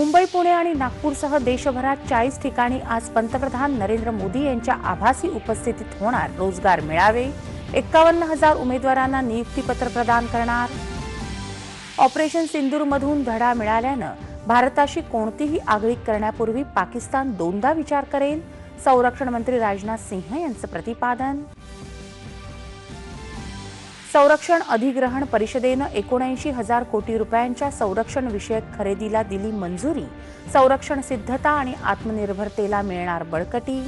मुंबई पुणे आणि नागपूरसह देशभरात चाळीस ठिकाणी आज पंतप्रधान नरेंद्र मोदी यांच्या आभासी उपस्थितीत होणार रोजगार मेळावे. एक्कावन्न हजार उमेदवारांना नियुक्तीपत्र प्रदान करणार. ऑपरेशन सिंदूरमधून धडा मिळाल्यानं भारताशी कोणतीही आगळीक करण्यापूर्वी पाकिस्तान दोनदा विचार करेल. संरक्षण मंत्री राजनाथ सिंह यांचं प्रतिपादन. संरक्षण अधिग्रहण परिषदेनं एकोणऐंशी हजार कोटी रुपयांच्या संरक्षण विषयक खरेदीला दिली मंजुरी. संरक्षण सिद्धता आणि आत्मनिर्भरतेला मिळणार बळकटी.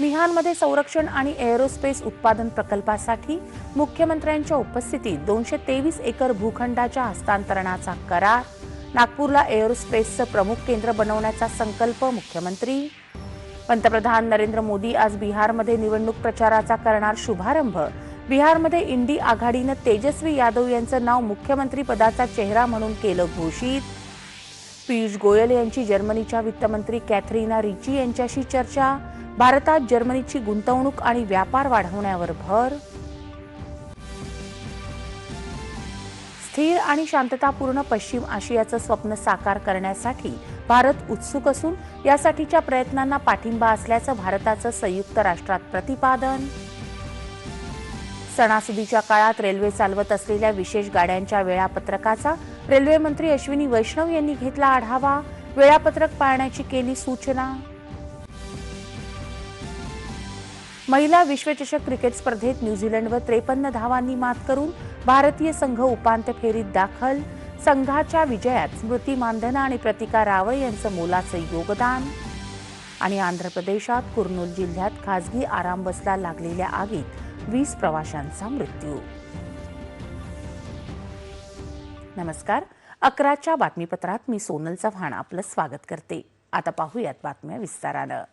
मिहानमध्ये संरक्षण आणि एअरोस्पेस उत्पादन प्रकल्पासाठी मुख्यमंत्र्यांच्या उपस्थितीत दोनशे तेवीस एकर भूखंडाच्या हस्तांतरणाचा करार. नागपूरला एअरोस्पेसचं प्रमुख केंद्र बनवण्याचा संकल्प मुख्यमंत्री. पंतप्रधान नरेंद्र मोदी आज बिहारमध्ये निवडणूक प्रचाराचा करणार शुभारंभ. बिहारमध्ये इंडी आघाडीनं तेजस्वी यादव यांचं नाव मुख्यमंत्री पदाचा चेहरा म्हणून केलं घोषित. पियुष गोयल यांची जर्मनीच्या वित्तमंत्री कॅथरीना रिची यांच्याशी चर्चा. भारतात जर्मनीची गुंतवणूक आणि व्यापार वाढवण्यावर भर. स्थिर आणि शांततापूर्ण पश्चिम आशियाचं स्वप्न साकार करण्यासाठी भारत उत्सुक असून यासाठीच्या प्रयत्नांना पाठिंबा असल्याचं भारताचं संयुक्त राष्ट्रात प्रतिपादन. सणासुदीच्या काळात रेल्वे चालवत असलेल्या विशेष गाड्यांच्या वेळापत्रकाचा रेल्वे मंत्री अश्विनी वैष्णव यांनी घेतला आढावा. वेळापत्रक पाळण्याची केली सूचना. महिला विश्वचषक क्रिकेट स्पर्धेत न्यूझीलंडवर त्रेपन्न धावांनी मात करून भारतीय संघ उपांत्य फेरीत दाखल. संघाच्या विजयात स्मृती मानधना आणि प्रतिका रावळ यांचं मोलाचं योगदान. आणि आंध्र प्रदेशात कुर्नूल जिल्ह्यात खासगी आराम बसला लागलेल्या आगीत वीस प्रवाशांचा मृत्यू. नमस्कार. अकराच्या बातमीपत्रात मी सोनल चव्हाण. आपलं स्वागत करते. आता पाहूयात बातम्या विस्तारानं.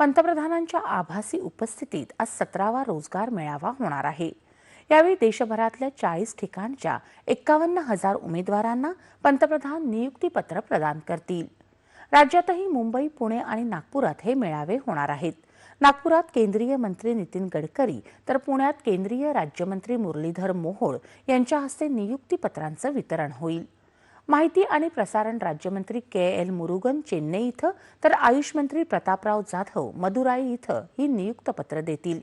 पंतप्रधानांच्या आभासी उपस्थितीत आज सतरावा रोजगार मेळावा होणार आहे. यावेळी देशभरातल्या चाळीस ठिकाणच्या एक्कावन्न हजार उमेदवारांना पंतप्रधान नियुक्तीपत्र प्रदान करतील. राज्यातही मुंबई पुणे आणि नागपुरात हे मेळावे होणार आहेत. नागपुरात केंद्रीय मंत्री नितीन गडकरी तर पुण्यात केंद्रीय राज्यमंत्री मुरलीधर मोहोळ यांच्या हस्ते नियुक्तीपत्रांचं वितरण होईल. माहिती आणि प्रसारण राज्यमंत्री के एल मुरुगन चेन्नई इथं. तर आयुष मंत्री प्रतापराव जाधव मदुराई इथं ही नियुक्त पत्र देतील.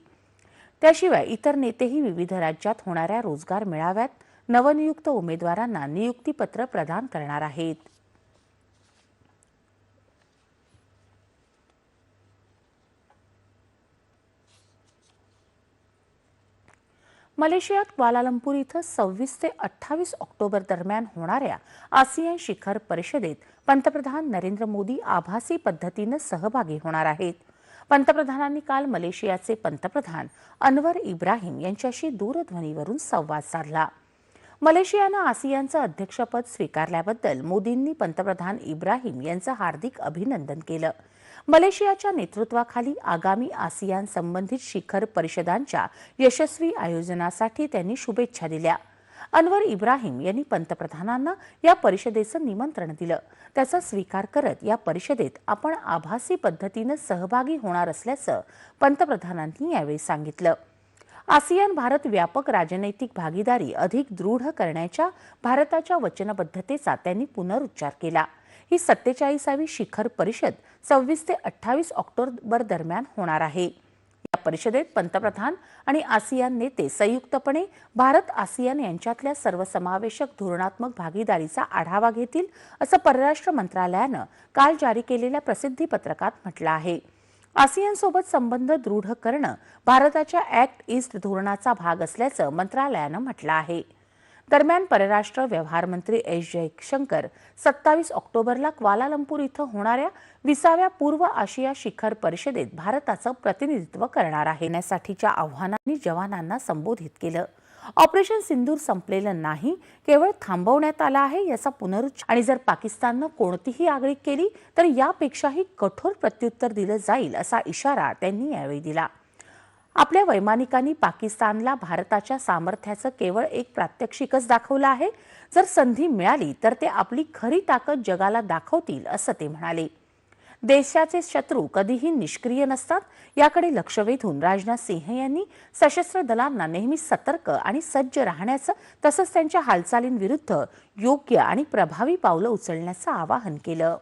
त्याशिवाय इतर नेतेही विविध राज्यात होणाऱ्या रोजगार मेळाव्यात नवनियुक्त उमेदवारांना नियुक्तीपत्र प्रदान करणार आहेत. मलेशियात क्वालालंपूर इथं सव्वीस ते अठ्ठावीस ऑक्टोबर दरम्यान होणाऱ्या आसियान शिखर परिषदेत पंतप्रधान नरेंद्र मोदी आभासी पद्धतीनं सहभागी होणार आहेत. पंतप्रधानांनी काल मलेशियाचे पंतप्रधान अनवर इब्राहिम यांच्याशी दूरध्वनीवरून संवाद साधला. मलेशियानं आसियानचं अध्यक्षपद स्वीकारल्याबद्दल मोदींनी पंतप्रधान इब्राहिम यांचं हार्दिक अभिनंदन केलं. मलेशियाच्या नेतृत्वाखाली आगामी आसियान संबंधित शिखर परिषदांच्या यशस्वी आयोजनासाठी त्यांनी शुभेच्छा दिल्या. अनवर इब्राहिम यांनी पंतप्रधानांना या परिषदेचं निमंत्रण दिलं. त्याचा स्वीकार करत या परिषदेत आपण आभासी पद्धतीनं सहभागी होणार असल्याचं पंतप्रधानांनी यावेळी सांगितलं. आसियान भारत व्यापक राजनैतिक भागीदारी अधिक दृढ करण्याच्या भारताच्या वचनबद्धतेचा त्यांनी पुनरुच्चार केला. ही सत्तेचाळीसावी शिखर परिषद सव्वीस ते अठ्ठावीस ऑक्टोबर दरम्यान होणार आहे. या परिषदेत पंतप्रधान आणि आसियान नेते संयुक्तपणे भारत आसियान यांच्यातल्या सर्वसमावेशक धोरणात्मक भागीदारीचा आढावा घेतील असं परराष्ट्र मंत्रालयानं काल जारी केलेल्या प्रसिद्धी पत्रकात म्हटलं आहे. आसियानसोबत संबंध दृढ करणं भारताच्या ऍक्ट ईस्ट धोरणाचा भाग असल्याचं मंत्रालयानं म्हटलं आहे. दरम्यान परराष्ट्र व्यवहार मंत्री एस जयशंकर सत्तावीस ऑक्टोबरला क्वालालंपूर इथं होणाऱ्या विसाव्या पूर्व आशिया शिखर परिषदेत भारताचं प्रतिनिधित्व करणार आहे. यासाठीच्या आव्हानांनी जवानांना संबोधित केलं. ऑपरेशन सिंदूर संपलेलं नाही केवळ थांबवण्यात आलं आहे याचा पुनरुच्चार आणि जर पाकिस्ताननं कोणतीही आगळीक केली तर यापेक्षाही कठोर प्रत्युत्तर दिलं जाईल असा इशारा त्यांनी यावेळी दिला. आपल्या वैमानिकांनी पाकिस्तानला भारताच्या सामर्थ्याचं केवळ एक प्रात्यक्षिकच दाखवलं आहे. जर संधी मिळाली तर ते आपली खरी ताकद जगाला दाखवतील असं ते म्हणाले. देशाचे शत्रू कधीही निष्क्रिय नसतात याकडे लक्ष वेधून राजनाथ सिंह यांनी सशस्त्र दलांना नेहमी सतर्क आणि सज्ज राहण्याचं तसंच त्यांच्या हालचालींविरुद्ध योग्य आणि प्रभावी पावलं उचलण्याचं आवाहन केलं.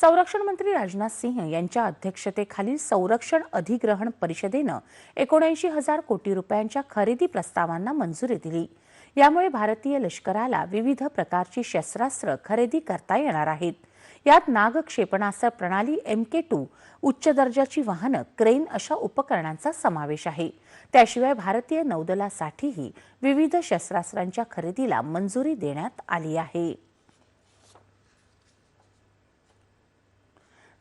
संरक्षण मंत्री राजनाथ सिंह यांच्या अध्यक्षतेखालील संरक्षण अधिग्रहण परिषदेनं एकोणऐंशी हजार कोटी रुपयांच्या खरेदी प्रस्तावांना मंजुरी दिली. यामुळे भारतीय लष्कराला विविध प्रकारची शस्त्रास्त्र खरेदी करता येणार आहेत. यात नाग क्षेपणास्त्र प्रणाली एम के टू उच्च दर्जाची वाहनं क्रेन अशा उपकरणांचा समावेश आहे. त्याशिवाय भारतीय नौदलासाठीही विविध शस्त्रास्त्रांच्या खरेदीला मंजुरी देण्यात आली आहे.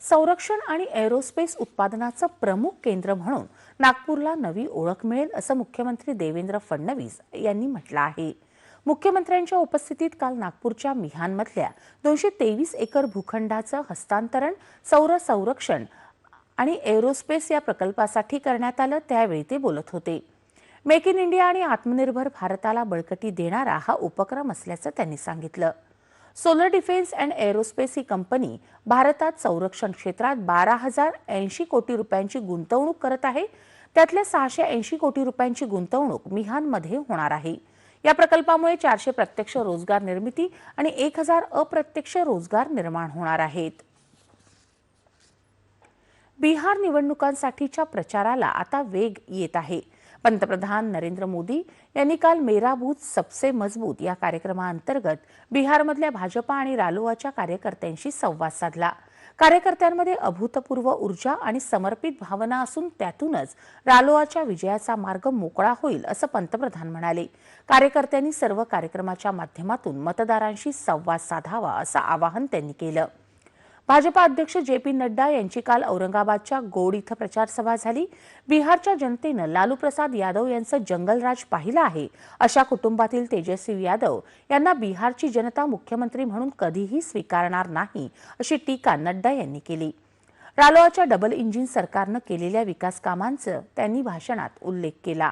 संरक्षण आणि एरोस्पेस उत्पादनाचं प्रमुख केंद्र म्हणून नागपूरला नवी ओळख मिळेल असं मुख्यमंत्री देवेंद्र फडणवीस यांनी म्हटलं आहे. मुख्यमंत्र्यांच्या उपस्थितीत काल नागपूरच्या मिहानमधल्या दोनशे तेवीस एकर भूखंडाचं हस्तांतरण सौर संरक्षण आणि एरोस्पेस या प्रकल्पासाठी करण्यात आलं त्यावेळी ते बोलत होते. मेक इन इंडिया आणि आत्मनिर्भर भारताला बळकटी देणारा हा उपक्रम असल्याचं त्यांनी सांगितलं. सोलर डिफेन्स अँड एरोस्पेस ही कंपनी भारतात संरक्षण क्षेत्रात बारा हजार ऐंशी कोटी रुपयांची गुंतवणूक करत आहे. त्यातल्या सहाशे ऐंशी कोटी रुपयांची गुंतवणूक मिहानमध्ये होणार आहे. या प्रकल्पामुळे चारशे प्रत्यक्ष रोजगार निर्मिती आणि एक हजार अप्रत्यक्ष रोजगार निर्माण होणार आहेत. बिहार निवडणुकांसाठीच्या प्रचाराला आता वेग येत आहे. पंतप्रधान नरेंद्र मोदी यांनी काल मेरा बूथ सबसे मजबूत या कार्यक्रमाअंतर्गत बिहारमधल्या भाजपा आणि रालोआच्या कार्यकर्त्यांशी संवाद साधला. कार्यकर्त्यांमध्ये अभूतपूर्व ऊर्जा आणि समर्पित भावना असून त्यातूनच रालोआच्या विजयाचा मार्ग मोकळा होईल असं पंतप्रधान म्हणाले. कार्यकर्त्यांनी सर्व कार्यक्रमाच्या माध्यमातून मतदारांशी संवाद साधावा असं आवाहन त्यांनी केलं. भाजपा अध्यक्ष जे पी नड्डा यांची काल औरंगाबादच्या गोड इथं प्रचारसभा झाली. बिहारच्या जनतेनं लालू प्रसाद यादव यांचं जंगलराज पाहिलं आहे अशा कुटुंबातील तेजस्वी यादव यांना बिहारची जनता मुख्यमंत्री म्हणून कधीही स्वीकारणार नाही अशी टीका नड्डा यांनी केली. रालोआच्या डबल इंजिन सरकारनं केलेल्या विकास कामांचं त्यांनी भाषणात उल्लेख केला.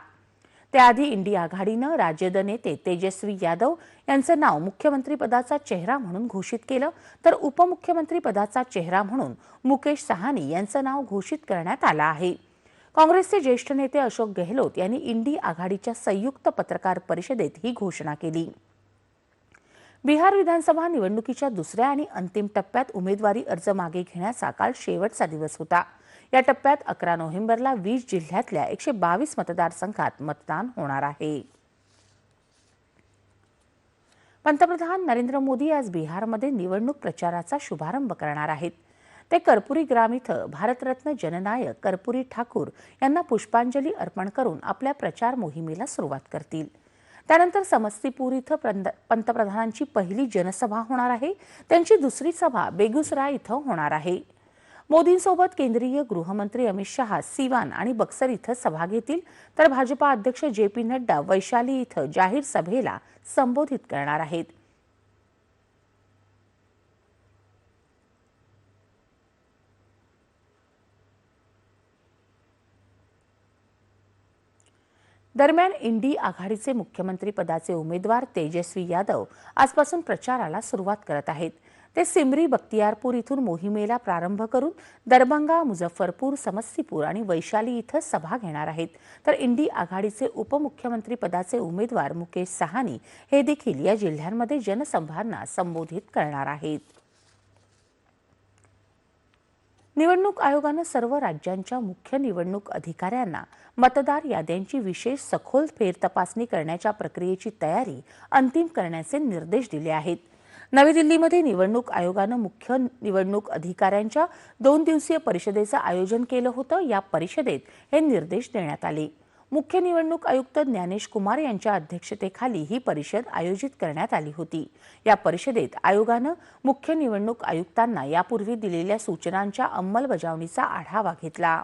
त्याआधी इंडिया आघाडीनं राज्यद नेते तेजस्वी यादव यांचं नाव मुख्यमंत्रीपदाचा चेहरा म्हणून घोषित केलं. तर उपमुख्यमंत्रीपदाचा चेहरा म्हणून मुकेश सहानी यांचं नाव घोषित करण्यात आलं आहे. काँग्रेसचे ज्येष्ठ नेते अशोक गेहलोत यांनी इंडी आघाडीच्या संयुक्त पत्रकार परिषदेत ही घोषणा केली. बिहार विधानसभा निवडणुकीच्या दुसऱ्या आणि अंतिम टप्प्यात उमेदवारी अर्ज मागे घेण्याचा काल शेवटचा दिवस होता. या टप्प्यात अकरा नोव्हेंबरला वीस जिल्ह्यातल्या एकशे बावीस मतदारसंघात मतदान होणार आहे. पंतप्रधान नरेंद्र मोदी आज बिहारमध्ये निवडणूक प्रचाराचा शुभारंभ करणार आहेत. ते कर्पुरी ग्राम इथं भारतरत्न जननायक कर्पुरी ठाकूर यांना पुष्पांजली अर्पण करून आपल्या प्रचार मोहिमेला सुरुवात करतील. त्यानंतर समस्तीपूर इथं पंतप्रधानांची पहिली जनसभा होणार आहे. त्यांची दुसरी सभा बेगुसराय इथं होणार आहे. मोदींसोबत केंद्रीय गृहमंत्री अमित शहा सिवान आणि बक्सर इथं सभा घेतील. तर भाजपा अध्यक्ष जे पी नड्डा वैशाली इथं जाहीर सभेला संबोधित करणार आहेत. दरम्यान इंडी आघाडीचे मुख्यमंत्री पदाचे उमेदवार तेजस्वी यादव आजपासून प्रचाराला सुरुवात करत आहेत. ते सिमरी बख्तियारपूर इथून मोहिमेला प्रारंभ करून दरभंगा मुझफ्फरपूर समस्तीपूर आणि वैशाली इथं सभा घेणार आहेत. तर इंडी आघाडीचे उपमुख्यमंत्री पदाचे उमेदवार मुकेश सहानी हे देखील या जिल्ह्यांमध्ये जनसंभांना संबोधित करणार आहेत. निवडणूक आयोगानं सर्व राज्यांच्या मुख्य निवडणूक अधिकाऱ्यांना मतदार याद्यांची विशेष सखोल फेरतपासणी करण्याच्या प्रक्रियेची तयारी अंतिम करण्याचे निर्देश दिले आहेत. नवी दिल्लीमध्ये निवडणूक आयोगानं मुख्य निवडणूक अधिकाऱ्यांच्या दोन दिवसीय परिषदेचं आयोजन केलं होतं. या परिषदेत हे निर्देश देण्यात आले. मुख्य निवडणूक आयुक्त ज्ञानेश कुमार यांच्या अध्यक्षतेखाली ही परिषद आयोजित करण्यात आली होती. या परिषदेत आयोगानं मुख्य निवडणूक आयुक्तांना यापूर्वी दिलेल्या सूचनांच्या अंमलबजावणीचा आढावा घेतला.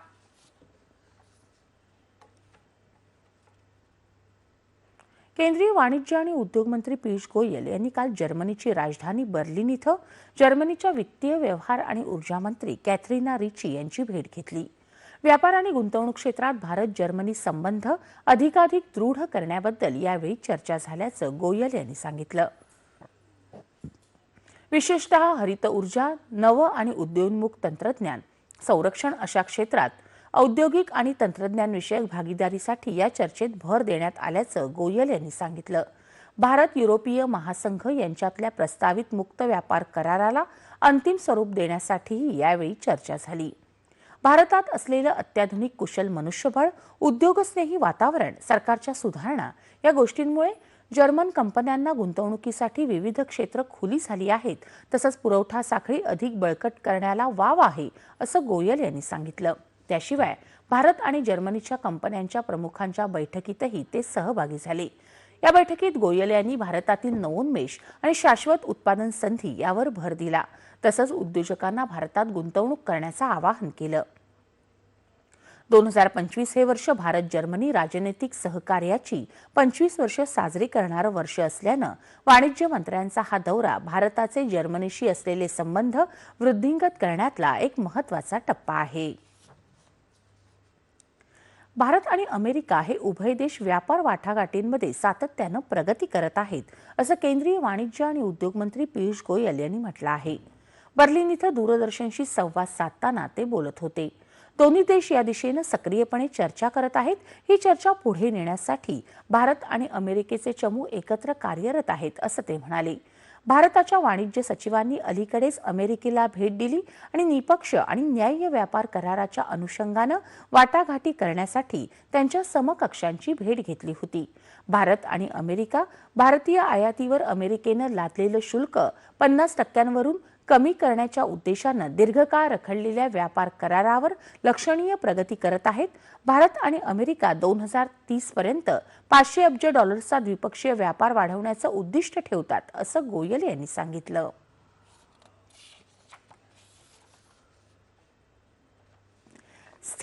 केंद्रीय वाणिज्य आणि उद्योग मंत्री पियुष गोयल यांनी काल जर्मनीची राजधानी बर्लिन इथं जर्मनीच्या वित्तीय व्यवहार आणि ऊर्जा मंत्री कॅथरीना रिची यांची भेट घेतली. व्यापार आणि गुंतवणूक क्षेत्रात भारत जर्मनी संबंध अधिकाधिक दृढ करण्याबद्दल यावेळी चर्चा झाल्याचं गोयल यांनी सांगितलं. विशेषतः हरित ऊर्जा नव आणि उद्योन्मुख तंत्रज्ञान संरक्षण अशा क्षेत्रात औद्योगिक आणि तंत्रज्ञानविषयक भागीदारीसाठी या चर्चेत भर देण्यात आल्याचं गोयल यांनी सांगितलं. भारत युरोपीय महासंघ यांच्यातल्या प्रस्तावित मुक्त व्यापार कराराला अंतिम स्वरूप देण्यासाठीही यावेळी चर्चा झाली. भारतात असलेलं अत्याधुनिक कुशल मनुष्यबळ उद्योगस्नेही वातावरण सरकारच्या सुधारणा या गोष्टींमुळे जर्मन कंपन्यांना गुंतवणुकीसाठी विविध क्षेत्र खुली झाली आहेत. तसंच पुरवठा साखळी अधिक बळकट करण्याला वाव आहे असं गोयल यांनी सांगितलं. त्याशिवाय भारत आणि जर्मनीच्या कंपन्यांच्या प्रमुखांच्या बैठकीतही ते सहभागी झाले. या बैठकीत गोयल यांनी भारतातील नवोन्मेष आणि शाश्वत उत्पादन संधी यावर भर दिला. तसंच उद्योजकांना भारतात गुंतवणूक करण्याचं आवाहन केलं. दोन हजार पंचवीस हे वर्ष भारत जर्मनी राजनैतिक सहकार्याची पंचवीस वर्ष साजरी करणारं वर्ष असल्यानं वाणिज्य मंत्र्यांचा हा दौरा भारताचे जर्मनीशी असलेले संबंध वृद्धिंगत करण्यातला एक महत्त्वाचा टप्पा आहे. भारत आणि अमेरिका हे उभय देश व्यापार वाटाघाटींमध्ये सातत्यानं प्रगती करत आहेत असं केंद्रीय वाणिज्य आणि उद्योग मंत्री पियुष गोयल यांनी म्हटलं आहे. बर्लिन इथं दूरदर्शनशी संवाद साधताना ते बोलत होते. दोन्ही देश या दिशेनं सक्रियपणे चर्चा करत आहेत. ही चर्चा पुढे नेण्यासाठी भारत आणि अमेरिकेचे चमू एकत्र कार्यरत आहेत असं ते म्हणाले. भारताच्या वाणिज्य सचिवांनी अलीकडेच अमेरिकेला भेट दिली आणि निपक्ष आणि न्याय्य व्यापार कराराच्या अनुषंगानं वाटाघाटी करण्यासाठी त्यांच्या समकक्षांची भेट घेतली होती. भारत आणि अमेरिका भारतीय आयातीवर अमेरिकेनं लादलेलं शुल्क पन्नास टक्क्यांवरून कमी करण्याच्या उद्देशानं दीर्घकाळ रखडलेल्या व्यापार करारावर लक्षणीय प्रगती करत आहेत. भारत आणि अमेरिका दोन हजार तीस पर्यंत पाचशे अब्ज डॉलर्सचा द्विपक्षीय व्यापार वाढवण्याचं उद्दिष्ट ठेवतात असं गोयल यांनी सांगितलं.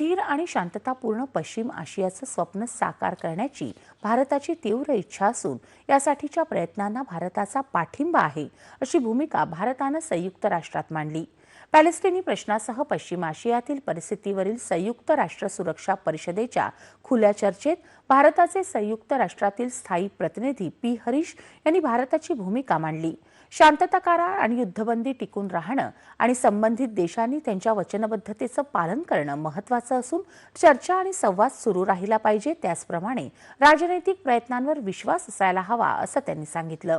स्थिर आणि शांततापूर्ण पश्चिम आशियाचं स्वप्न साकार करण्याची भारताची तीव्र इच्छा असून यासाठीच्या प्रयत्नांना भारताचा पाठिंबा आहे अशी भूमिका भारतानं संयुक्त राष्ट्रात मांडली. पॅलेस्टिनी प्रश्नासह पश्चिम आशियातील परिस्थितीवरील संयुक्त राष्ट्र सुरक्षा परिषदेच्या खुल्या चर्चेत भारताचे संयुक्त राष्ट्रातील स्थायी प्रतिनिधी पी. हरीश यांनी भारताची भूमिका मांडली. शांतता करार आणि युद्धबंदी टिकून राहणं आणि संबंधित देशांनी त्यांच्या वचनबद्धतेचं पालन करणं महत्वाचं असून चर्चा आणि संवाद सुरू राहिला पाहिजे. त्याचप्रमाणे राजनैतिक प्रयत्नांवर विश्वास असायला हवा असं त्यांनी सांगितलं.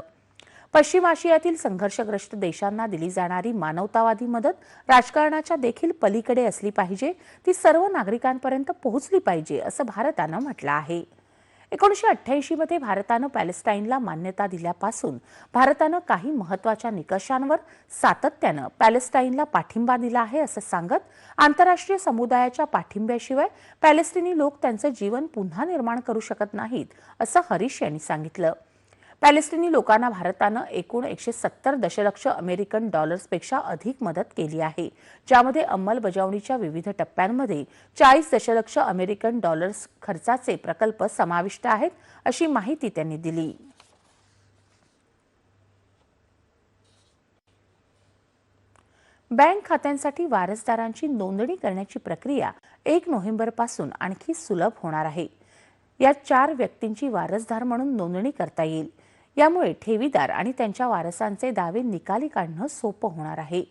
पश्चिम आशियातील संघर्षग्रस्त देशांना दिली जाणारी मानवतावादी मदत राजकारणाच्या देखील पलीकडे असली पाहिजे. ती सर्व नागरिकांपर्यंत पोहोचली पाहिजे असं भारतानं म्हटलं आहे. एकोणीसशे अठ्ठ्याऐंशी मध्ये भारतानं पॅलेस्टाईनला मान्यता दिल्यापासून भारतानं काही महत्त्वाच्या निकषांवर सातत्यानं पॅलेस्टाईनला पाठिंबा दिला आहे असं सांगत आंतरराष्ट्रीय समुदायाच्या पाठिंब्याशिवाय पॅलेस्टिनी लोक त्यांचं जीवन पुन्हा निर्माण करू शकत नाहीत असं हरीश यांनी सांगितलं. पॅलेस्टिनी लोकांना भारतानं एकूण एकशे सत्तर दशलक्ष अमेरिकन डॉलर्सपेक्षा अधिक मदत केली आहे. ज्यामध्ये अंमलबजावणीच्या विविध टप्प्यांमध्ये चाळीस दशलक्ष अमेरिकन डॉलर्स खर्चाचे प्रकल्प समाविष्ट आहेत अशी माहिती त्यांनी दिली. बँक खात्यांसाठी वारसदारांची नोंदणी करण्याची प्रक्रिया एक नोव्हेंबरपासून आणखी सुलभ होणार आहे. यात चार व्यक्तींची वारसदार म्हणून नोंदणी करता येईल. यामुळे ठेवीदार आणि त्यांच्या वारसांचे दावे निकाली काढणं सोपं होणार आहे.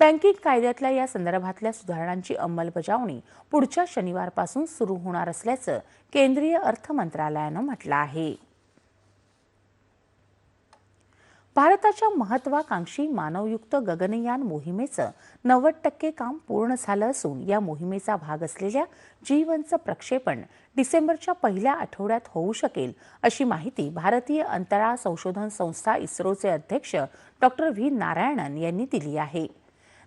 बँकिंग कायद्यातल्या या संदर्भातल्या सुधारणांची अंमलबजावणी पुढच्या शनिवारपासून सुरू होणार असल्याचं केंद्रीय अर्थ मंत्रालयानं म्हटलं आहे. भारताच्या महत्वाकांक्षी मानवयुक्त गगनयान मोहिमेचं नव्वद टक्के काम पूर्ण झालं असून या मोहिमेचा भाग असलेल्या जीवनचं प्रक्षेपण डिसेंबरच्या पहिल्या आठवड्यात होऊ शकेल अशी माहिती भारतीय अंतराळ संशोधन संस्था इस्रोचे अध्यक्ष डॉक्टर व्ही. नारायणन यांनी दिली आहे.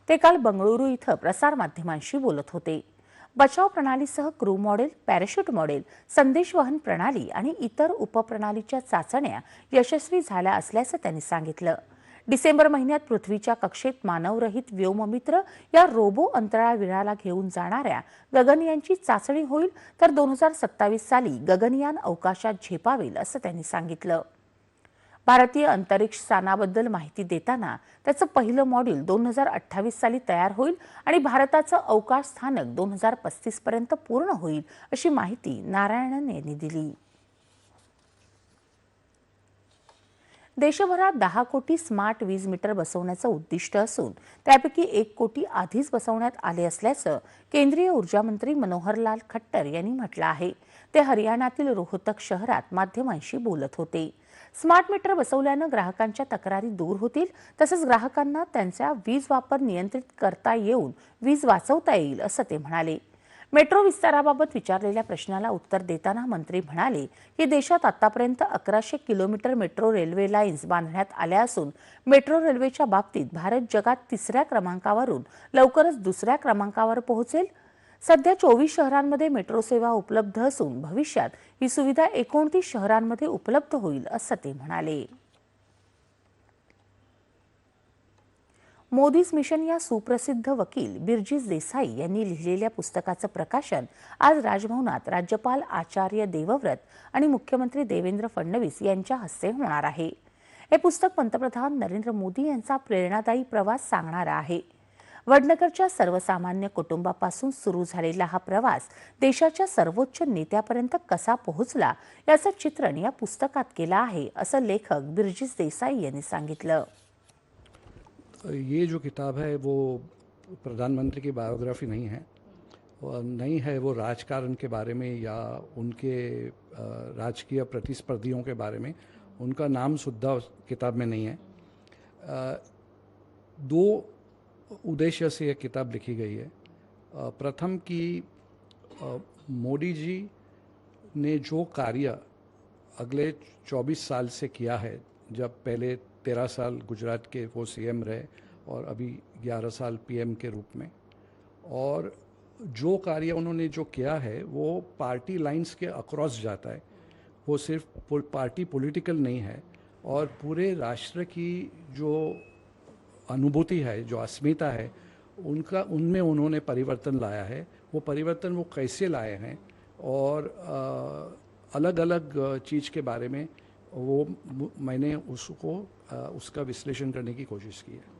ते काल बंगळुरू इथं प्रसारमाध्यमांशी बोलत होते. बचाव प्रणालीसह क्रू मॉडेल पॅराशूट मॉडेल संदेशवहन प्रणाली आणि इतर उपप्रणालीच्या चाचण्या यशस्वी झाल्या असल्याचं त्यांनी सांगितलं. डिसेंबर महिन्यात पृथ्वीच्या कक्षेत मानवरहित व्योममित्र या रोबो अंतराळवीराला घेऊन जाणाऱ्या गगनयानची चाचणी होईल तर दोन हजार सत्तावीस साली गगनयान अवकाशात झेपावेल असं त्यांनी सांगितलं. भारतीय अंतरिक्ष स्थानाबद्दल माहिती देताना त्याचं पहिलं मॉड्यूल दोन हजार अठ्ठावीस साली तयार होईल आणि भारताचं अवकाश स्थानक दोन हजार पस्तीस पर्यंत पूर्ण होईल अशी माहिती नारायणन यांनी दिली. देशभरात दहा कोटी स्मार्ट वीज मीटर बसवण्याचं उद्दिष्ट असून त्यापैकी एक कोटी आधीच बसवण्यात आले असल्याचं केंद्रीय ऊर्जा मंत्री मनोहरलाल खट्टर यांनी म्हटलं आहे. ते हरियाणातील रोहतक शहरात माध्यमांशी बोलत होते. स्मार्ट मीटर बसवल्यानं ग्राहकांच्या तक्रारी दूर होतील तसंच ग्राहकांना त्यांचा वीज वापर नियंत्रित करता येऊन वीज वाचवता येईल असं ते म्हणाले. मेट्रो विस्ताराबाबत विचारलेल्या प्रश्नाला उत्तर देताना मंत्री म्हणाले की देशात आतापर्यंत अकराशे किलोमीटर मेट्रो रेल्वे लाईन्स बांधण्यात आल्या असून मेट्रो रेल्वेच्या बाबतीत भारत जगात तिसऱ्या क्रमांकावरून लवकरच दुसऱ्या क्रमांकावर पोहोचेल सध्या चोवीस शहरांमध्ये मेट्रो सेवा उपलब्ध असून भविष्यात ही सुविधा एकोणतीस शहरांमध्ये उपलब्ध होईल असं ते म्हणाले. मोदीज मिशन या सुप्रसिद्ध वकील बिरजीस देसाई यांनी लिहिलेल्या पुस्तकाचं प्रकाशन आज राजभवनात राज्यपाल आचार्य देवव्रत आणि मुख्यमंत्री देवेंद्र फडणवीस यांच्या हस्ते होणार आहे. हे पुस्तक पंतप्रधान नरेंद्र मोदी यांचा प्रेरणादायी प्रवास सांगणारा आहे. वडनगरच्या सर्वसामान्य कुटुंबापासून सुरू झालेला हा प्रवास देशाच्या सर्वोच्च नेत्यापर्यंत कसा पोहोचला याचं चित्रण या पुस्तकात केलं आहे असं लेखक बिरजीस देसाई यांनी सांगितलं. ये जो किताब है वो प्रधानमंत्री की बायोग्राफी नहीं है। नहीं है वो राजकारण के बारे में या उनके राजकीय प्रतिस्पर्धियों के बारे में। उनका नाम सुद्धा उस किताब में नहीं है। दो उद्देश्य से यह किताब लिखी गई है। प्रथम कि मोदी जी ने जो कार्य अगले 24 साल से किया है, जब पहले 13 साल गुजरात के वो सीएम रहे और अभी 11 साल पीएम के रूप में, और जो कार्य उन्होंने जो किया है, वो पार्टी लाइंस के अक्रॉस जाता है। वो सिर्फ़ पार्टी पॉलिटिकल नहीं है, और पूरे राष्ट्र की जो अनुभूति है जो अस्मिता है उनका उनमें उन्होंने परिवर्तन लाया है। वो परिवर्तन वो कैसे लाए हैं? और अलग अलग चीज़ के बारे में वो मैंने उसको उसका विश्लेषण करने की कोशिश की है।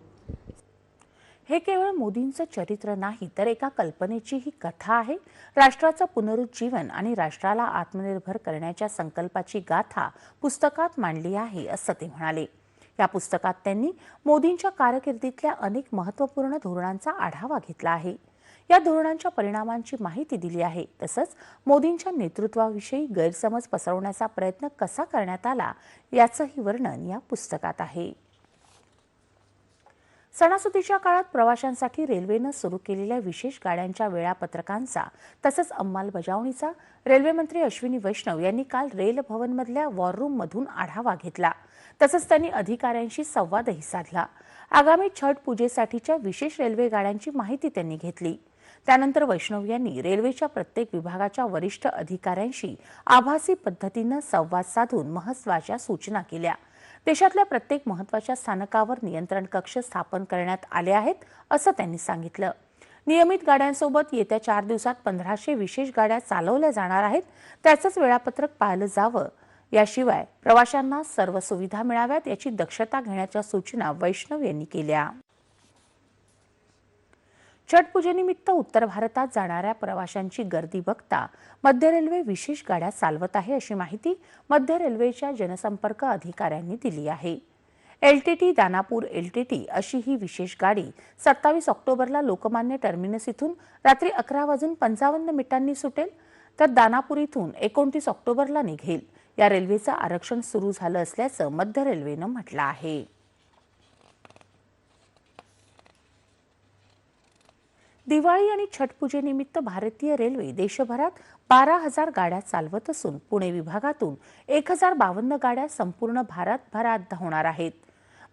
हे केवळ मोदींचं चरित्र नाही तर एका कल्पनेची ही कथा आहे. राष्ट्राचं पुनरुज्जीवन आणि राष्ट्राला आत्मनिर्भर करण्याच्या संकल्पाची गाथा पुस्तकात मांडली आहे असं ते म्हणाले. या पुस्तकात त्यांनी मोदींच्या कारकिर्दीतल्या अनेक महत्त्वपूर्ण धोरणांचा आढावा घेतला आहे. या धोरणांच्या परिणामांची माहिती दिली आहे. तसंच मोदींच्या नेतृत्वाविषयी गैरसमज पसरवण्याचा प्रयत्न कसा करण्यात आला याचंही वर्णन या पुस्तकात आहे. सणासुदीच्या काळात प्रवाशांसाठी रेल्वेनं सुरू केलेल्या विशेष गाड्यांच्या वेळापत्रकांचा तसंच अंमलबजावणीचा रेल्वेमंत्री अश्विनी वैष्णव यांनी काल रेल भवनमधल्या वॉररूममधून आढावा घेतला. तसंच त्यांनी अधिकाऱ्यांशी संवादही साधला. आगामी छठ पूजेसाठीच्या विशेष रेल्वे गाड्यांची माहिती त्यांनी घेतली. त्यानंतर वैष्णव यांनी रेल्वेच्या प्रत्येक विभागाच्या वरिष्ठ अधिकाऱ्यांशी आभासी पद्धतीनं संवाद साधून महत्त्वाच्या सूचना केल्या. देशातल्या प्रत्येक महत्त्वाच्या स्थानकावर नियंत्रण कक्ष स्थापन करण्यात आले आहेत असं त्यांनी सांगितलं. नियमित गाड्यांसोबत येत्या चार दिवसात पंधराशे विशेष गाड्या चालवल्या जाणार आहेत. त्याचंच वेळापत्रक पाळलं जावं याशिवाय प्रवाशांना सर्व सुविधा मिळाव्यात याची दक्षता घेण्याच्या सूचना वैष्णव यांनी केल्या. छठ पूजेनिमित्त उत्तर भारतात जाणाऱ्या प्रवाशांची गर्दी बघता मध्य रेल्वे विशेष गाड्या चालवत आहे अशी माहिती मध्य रेल्वेच्या जनसंपर्क अधिकाऱ्यांनी दिली आहे. एलटीटी दानापूर एलटीटी अशी ही विशेष गाडी सत्तावीस ऑक्टोबरला लोकमान्य टर्मिनस इथून रात्री अकरा वाजून पंचावन्न मिनिटांनी सुटेल तर दानापूर इथून एकोणतीस ऑक्टोबरला निघेल. या रेल्वेचं आरक्षण सुरू झालं असल्याचं मध्य रेल्वेनं म्हटलं आहे. दिवाळी आणि छठ पूजेनिमित्त भारतीय रेल्वे देशभरात बारा हजार गाड्या चालवत असून पुणे विभागातून एक हजार बावन्न गाड्या संपूर्ण भारतभरात धावणार आहेत.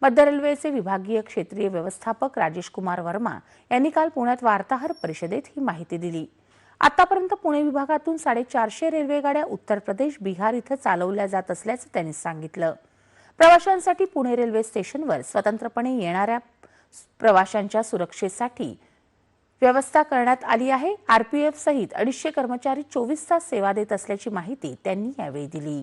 मध्य रेल्वेचे विभागीय क्षेत्रीय व्यवस्थापक राजेश कुमार वर्मा यांनी काल पुण्यात वार्ताहर परिषदेत ही माहिती दिली. आतापर्यंत पुणे विभागातून साडेचारशे रेल्वेगाड्या उत्तर प्रदेश बिहार इथं चालवल्या जात असल्याचं त्यांनी सांगितलं. प्रवाशांसाठी पुणे रेल्वे स्टेशनवर स्वतंत्रपणे येणाऱ्या प्रवाशांच्या सुरक्षेसाठी व्यवस्था करण्यात आली आहे. आरपीएफ सहित अडीचशे कर्मचारी चोवीस तास सेवा देत असल्याची माहिती त्यांनी यावेळी दिली.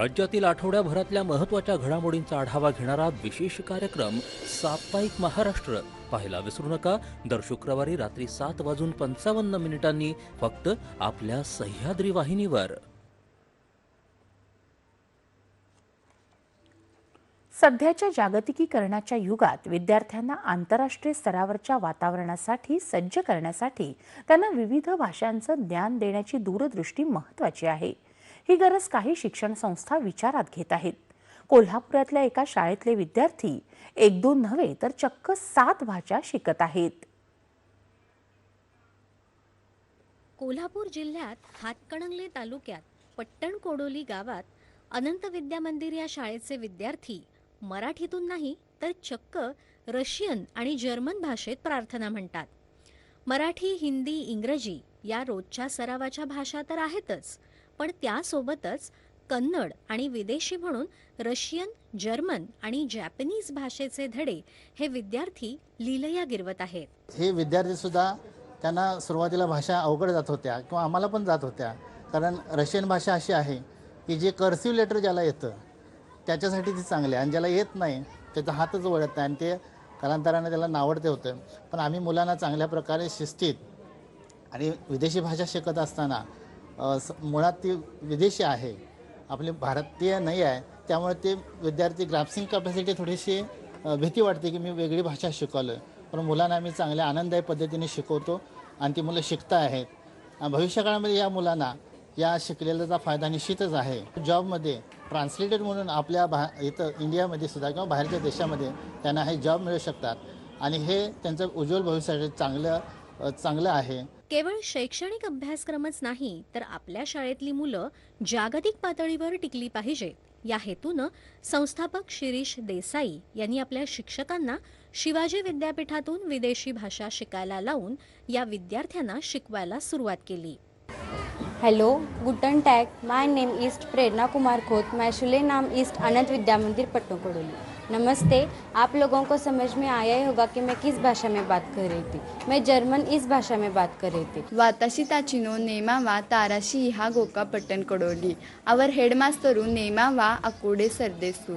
राज्यातील आठवड्याभरातल्या महत्त्वाच्या घडामोडींचा आढावा घेणारा विशेष कार्यक्रम साप्ताहिक महाराष्ट्र. पाहायला विसरू नका. दर शुक्रवारी रात्री सात वाजून पंचावन्न मिनिटांनी फक्त आपल्या सह्याद्री वाहिनीवर. सध्याच्या जागतिकीकरणाच्या युगात विद्यार्थ्यांना आंतरराष्ट्रीय स्तरावरच्या वातावरणासाठी सज्ज करण्यासाठी त्यांना विविध भाषांचं ज्ञान देण्याची दूरदृष्टी महत्वाची आहे. ही गरज काही शिक्षण संस्था विचारात घेत आहेत. कोल्हापुरातल्या एका शाळेतले विद्यार्थी एक दोन नव्हे तर चक्क सात भाषा शिकत आहेत. कोल्हापूर जिल्ह्यात हातकणंगले तालुक्यात पट्टण कोडोली गावात अनंत विद्या मंदिर या शाळेचे विद्यार्थी मराठीतून नाही तर चक्क रशियन आणि जर्मन भाषेत प्रार्थना म्हणतात. मराठी हिंदी इंग्रजी या रोजच्या सरावाच्या भाषा तर आहेतच पण त्यासोबतच कन्नड आणि विदेशी म्हणून रशियन जर्मन आणि जॅपनीज भाषेचे धडे हे विद्यार्थी लिलया गिरवत आहेत. हे विद्यार्थीसुद्धा त्यांना सुरुवातीला भाषा अवघड जात होत्या किंवा आम्हाला पण जात होत्या. कारण रशियन भाषा अशी आहे की जे कर्सिव्ह लेटर ज्याला येतं त्याच्यासाठी ती चांगली आहे. आणि ज्याला येत नाही त्याचा हातच वळत नाही आणि ते कालांतराने त्याला नावडते होतं. पण आम्ही मुलांना चांगल्या प्रकारे शिस्तीत आणि विदेशी भाषा शिकत असताना मुळात ती विदेशी आहे. आपले भारतीय नाही आहे. त्यामुळे ते विद्यार्थी ग्राफ्सिंग कॅपॅसिटी थोडीशी भीती वाटते की मी वेगळी भाषा शिकवलं पण मुलांना आम्ही चांगल्या आनंददायी पद्धतीने शिकवतो आणि ती मुलं शिकता आहेत भविष्यकाळामध्ये या मुलांना या शिकलेल्याचा फायदा निश्चितच आहे. जॉबमध्ये ट्रान्सलेटेड म्हणून आपल्या भा इथं इंडियामध्ये सुद्धा किंवा बाहेरच्या देशामध्ये त्यांना हे जॉब मिळू शकतात. आणि हे त्यांचं उज्ज्वल भविष्यासाठी चांगलं चांगलं आहे. केवळ शैक्षणिक अभ्यासक्रमच नाही तर आपल्या शाळेतली मुलं जागतिक पातळीवर टिकली पाहिजेत. या हेतूनं संस्थापक शिरीष देसाई यांनी आपल्या शिक्षकांना शिवाजी विद्यापीठातून विदेशी भाषा शिकायला लावून या विद्यार्थ्यांना शिकवायला सुरुवात केली. हॅलो गुटन टॅक माय नेम ईस्ट प्रेरणा कुमार खोत. मॅशुले नाम ईस्ट अनंत विद्यामंदिर पट्टोकडोली नमस्ते आप लोगों को समझ में आया ही होगा कि मैं किस भाषा में बात कर रही थी। मैं जर्मन इस भाषा में बात कर रही थी। वाताशी ताचिनो नेमा वा ताराशी इहा गोका पट्टन कोडोली। आवर हेडमास्टरू नेमा वा अकोडे सरदेसू।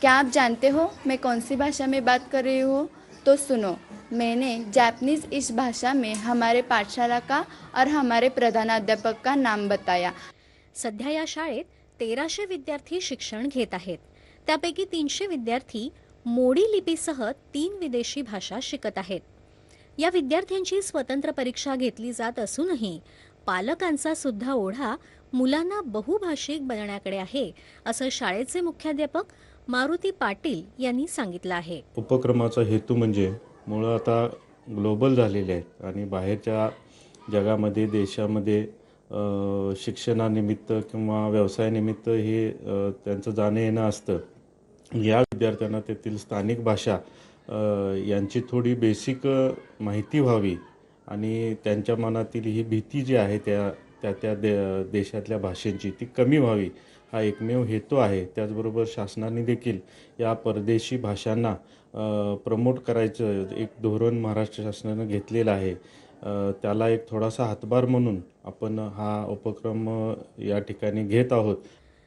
क्या आप जानते हो मैं कौन सी भाषा में बात कर रही हूँ? तो सुनो मैंने जापानीज इस भाषा में हमारे पाठशाला का और हमारे प्रधानाध्यापक का नाम बताया। सध्या या शाळेत तेराशे विद्यार्थी शिक्षण घेत आहेत। त्यापैकी तीनशे विद्यार्थी मोडी लिपीसह तीन विदेशी भाषा शिकत आहेत. या विद्यार्थ्यांची स्वतंत्र परीक्षा घेतली जात असूनही पालकांचा सुद्धा ओढा मुलांना बहुभाषिक बनण्याकडे आहे असं शाळेचे मुख्याध्यापक मारुती पाटील यांनी सांगितलं आहे. उपक्रमाचा हेतू म्हणजे मुळं आता ग्लोबल झालेले आहेत आणि बाहेरच्या जगामध्ये देशामध्ये शिक्षणानिमित्त किंवा व्यवसायानिमित्त हे त्यांचं जाणं येणं असतं. या विद्यार्थ्यांना तेथील स्थानिक भाषा यांची थोडी बेसिक माहिती व्हावी आणि त्यांच्या मनातील ही भीती जी आहे त्या त्या त्या दे देशातल्या भाषेची ती कमी व्हावी हा एकमेव हेतू आहे. त्याचबरोबर शासनाने देखील या परदेशी भाषांना प्रमोट करायचं एक धोरण महाराष्ट्र शासनानं घेतलेलं आहे. त्याला एक थोडासा हातभार म्हणून आपण हा उपक्रम या ठिकाणी घेत आहोत.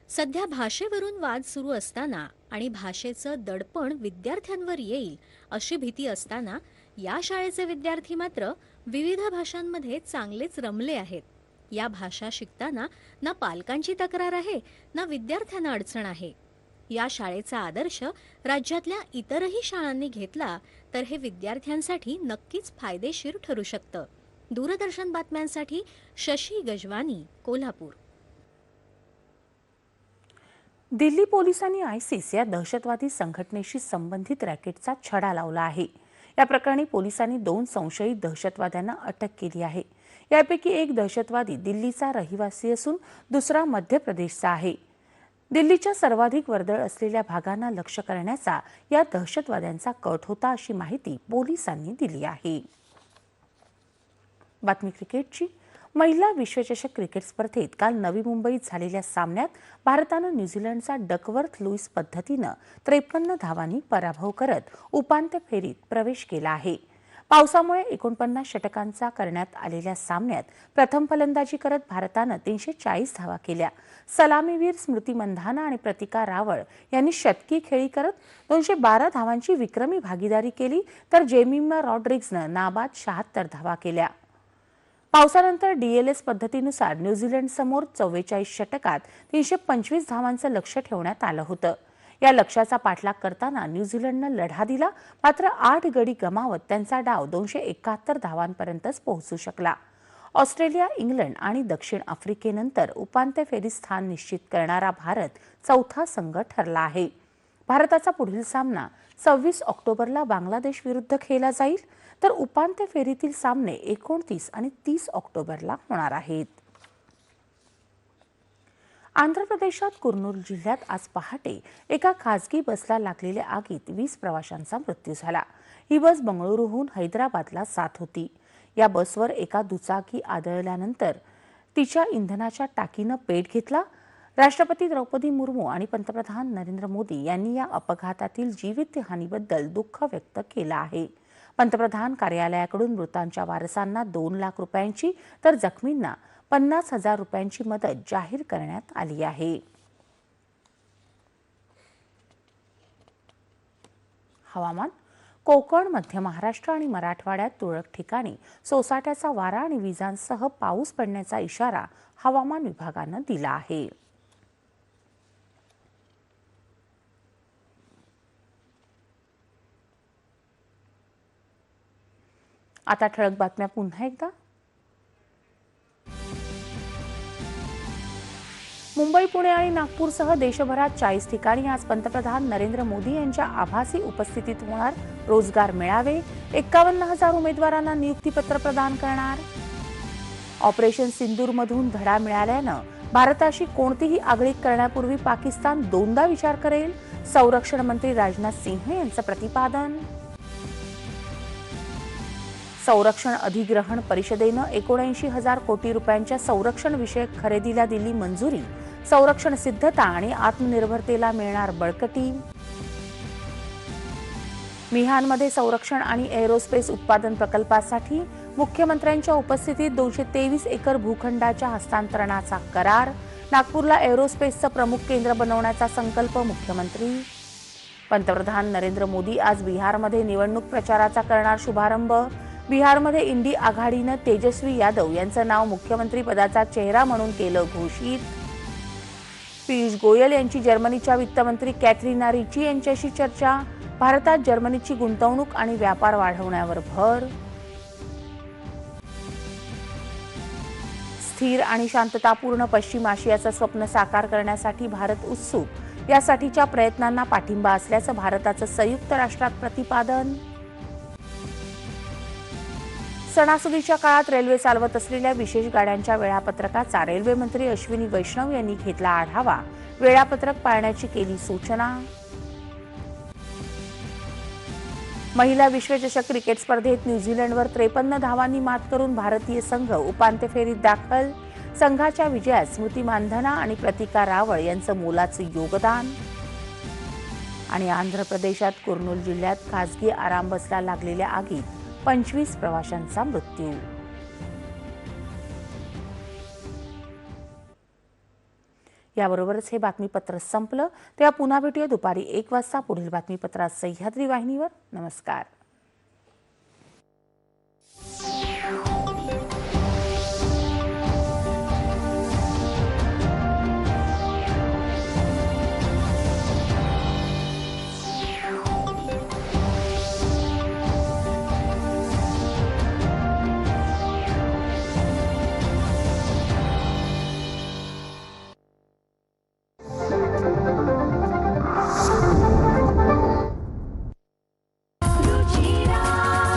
सध्या भाषेवरून वाद सुरू असताना आणि भाषेचं दडपण विद्यार्थ्यांवर येईल अशी भीती असताना या शाळेचे विद्यार्थी मात्र विविध भाषांमध्ये चांगलेच रमले आहेत. या भाषा शिकताना ना पालकांची तक्रार आहे ना विद्यार्थ्यांना अडचण आहे. या शाळेचा आदर्श राज्यातल्या इतरही शाळांनी घेतला तर हे विद्यार्थ्यांसाठी नक्कीच फायदेशीर ठरू शकतं. दूरदर्शन बातम्यांसाठी शशी गजवानी कोल्हापूर. दिल्ली पोलिसांनी आयसिस या दहशतवादी संघटनेशी संबंधित रॅकेटचा छडा लावला आहे. या प्रकरणी पोलिसांनी दोन संशयित दहशतवाद्यांना अटक केली आहे. यापैकी एक दहशतवादी दिल्लीचा रहिवासी असून दुसरा मध्य प्रदेशचा आहे. दिल्लीच्या सर्वाधिक वर्दळ असलेल्या भागांना लक्ष्य करण्याचा या दहशतवाद्यांचा कट होता अशी माहिती पोलिसांनी दिली आहे. बातमी क्रिकेटची महिला विश्वचषक क्रिकेट स्पर्धेत काल नवी मुंबईत झालेल्या सामन्यात भारतानं न्यूझीलंडचा डकवर्थ लुईस पद्धतीनं त्रेपन्न धावांनी पराभव करत उपांत्य फेरीत प्रवेश केला आहे. पावसामुळे एकोणपन्नास षटकांचा करण्यात आलेल्या सामन्यात प्रथम फलंदाजी करत भारतानं तीनशे चाळीस धावा केल्या. सलामीवीर स्मृती मंधाना आणि प्रतिका रावळ यांनी शतकी खेळी करत दोनशे बारा धावांची विक्रमी भागीदारी केली तर जेमिमा रॉड्रिग्जनं नाबाद शहात्तर धावा केल्या. पावसानंतर डीएलएस पद्धतीनुसार न्यूझीलंडसमोर चव्वेचाळीस षटकात तीनशे पंचवीस धावांचं लक्ष ठेवण्यात आलं होतं. या लक्ष्याचा पाठलाग करताना न्यूझीलंडनं लढा दिला मात्र आठ गडी गमावत त्यांचा डाव दोनशे एकाहत्तर धावांपर्यंतच पोहोचू शकला. ऑस्ट्रेलिया इंग्लंड आणि दक्षिण आफ्रिकेनंतर उपांत्य फेरी स्थान निश्चित करणारा भारत चौथा संघ ठरला आहे. भारताचा पुढील सामना सव्वीस ऑक्टोबरला बांगलादेश विरुद्ध खेळला जाईल. तर उपांत्य फेरीतील सामने एकोणतीस आणि तीस ऑक्टोबरला होणार आहेत. आंध्र प्रदेशात कुर्नूल जिल्ह्यात आज पहाटे एका खासगी बसला लागलेल्या आगीत वीस प्रवाशांचा मृत्यू झाला. ही बस बंगळुरूहून हैदराबादला जात होती. या बसवर एका दुचाकी आदळल्यानंतर तिच्या इंधनाच्या टाकीनं पेट घेतला. राष्ट्रपती द्रौपदी मुर्मू आणि पंतप्रधान नरेंद्र मोदी यांनी या अपघातातील जीवितहानीबद्दल दुःख व्यक्त केलं आहे. पंतप्रधान कार्यालयाकडून मृतांच्या वारसांना दोन लाख रुपयांची तर जखमींना पन्नास हजार रुपयांची मदत जाहीर करण्यात आली आहे. हवामान कोकण मध्य महाराष्ट्र आणि मराठवाड्यात तुरळक ठिकाणी सोसाट्याचा वारा आणि विजांसह पाऊस पडण्याचा इशारा हवामान विभागानं दिला आहे. आता ठळक बातम्या पुन्हा एकदा. मुंबई पुणे आणि नागपूरसह देशभरात चाळीस ठिकाणी आज पंतप्रधान नरेंद्र मोदी यांच्या आभासी उपस्थितीत होणार रोजगार मेळावे. एक्कावन्न हजार उमेदवारांना नियुक्तीपत्र प्रदान करणार. ऑपरेशन सिंदूरमधून धडा मिळाल्यानं भारताशी कोणतीही आगळीक करण्यापूर्वी पाकिस्तान दोनदा विचार करेल. संरक्षण मंत्री राजनाथ सिंह यांचं प्रतिपादन. संरक्षण अधिग्रहण परिषदेनं एकोणऐंशी हजार कोटी रुपयांच्या संरक्षण विषयक खरेदीला दिली मंजुरी. संरक्षण सिद्धता आणि आत्मनिर्भरतेला मिळणार बळकटी मिहानमध्ये संरक्षण आणि एरोस्पेस उत्पादन प्रकल्पासाठी मुख्यमंत्र्यांच्या उपस्थितीत दोनशे तेवीस एकर भूखंडाच्या हस्तांतरणाचा करार. नागपूरला एरोस्पेसचं प्रमुख केंद्र बनवण्याचा संकल्प मुख्यमंत्री. पंतप्रधान नरेंद्र मोदी आज बिहारमध्ये निवडणूक प्रचाराचा करणार शुभारंभ. बिहारमध्ये इंडी आघाडीनं तेजस्वी यादव यांचं नाव मुख्यमंत्री पदाचा चेहरा म्हणून केलं घोषित. पियुष गोयल यांची जर्मनीच्या वित्तमंत्री कॅथरीना रिची यांच्याशी चर्चा. भारतात जर्मनीची गुंतवणूक आणि व्यापार वाढवण्यावर भर. स्थिर आणि शांततापूर्ण पश्चिम आशियाचं स्वप्न साकार करण्यासाठी भारत उत्सुक. यासाठीच्या प्रयत्नांना पाठिंबा असल्याचं भारताचं संयुक्त राष्ट्रात प्रतिपादन. सणासुदीच्या काळात रेल्वे चालवत असलेल्या विशेष गाड्यांच्या वेळापत्रकाचा रेल्वे मंत्री अश्विनी वैष्णव यांनी घेतला आढावा. वेळापत्रक पाळण्याची केली सूचना. महिला विश्वचषक क्रिकेट स्पर्धेत न्यूझीलंडवर त्रेपन्न धावांनी मात करून भारतीय संघ उपांत्य फेरीत दाखल. संघाच्या विजयात स्मृती मानधना आणि प्रतिका रावळ यांचं मोलाचं योगदान. आणि आंध्र प्रदेशात कुर्नूल जिल्ह्यात खासगी आराम बसला लागलेल्या आगीत पंचवीस प्रवाशांचा मृत्यू. याबरोबरच हे बातमीपत्र संपलं. तेव्हा पुन्हा भेटूया दुपारी एक वाजता. पुढील बातमीपत्रात सह्याद्री वाहिनीवर. नमस्कार.